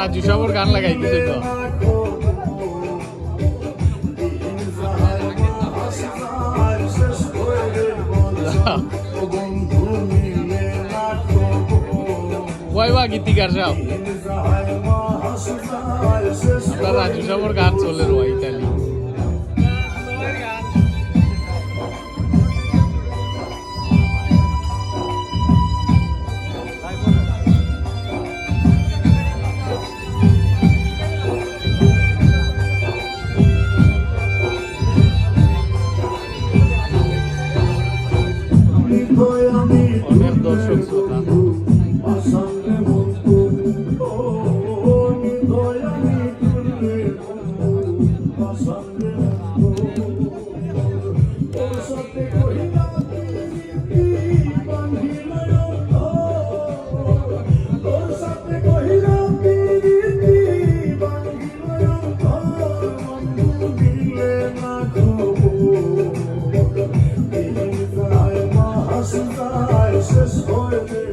রাজু সবর গান লাগাই দিছে তো। গীতিকার সব রাজু সবর গান চলে রো ইতালি। দর্শক শ্রোতা শেষ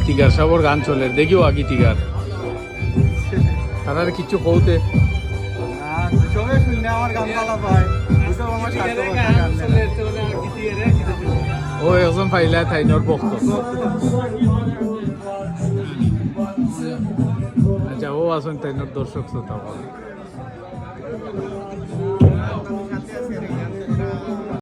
গীতিকার সবর গান চলে দেখিও আ গীতিকার তারা কিচ্ছু কৌতে ও একজন ফাইলা থাইনর বক্ত আচ্ছা ও আসুন তাইনর দর্শক শ্রোতা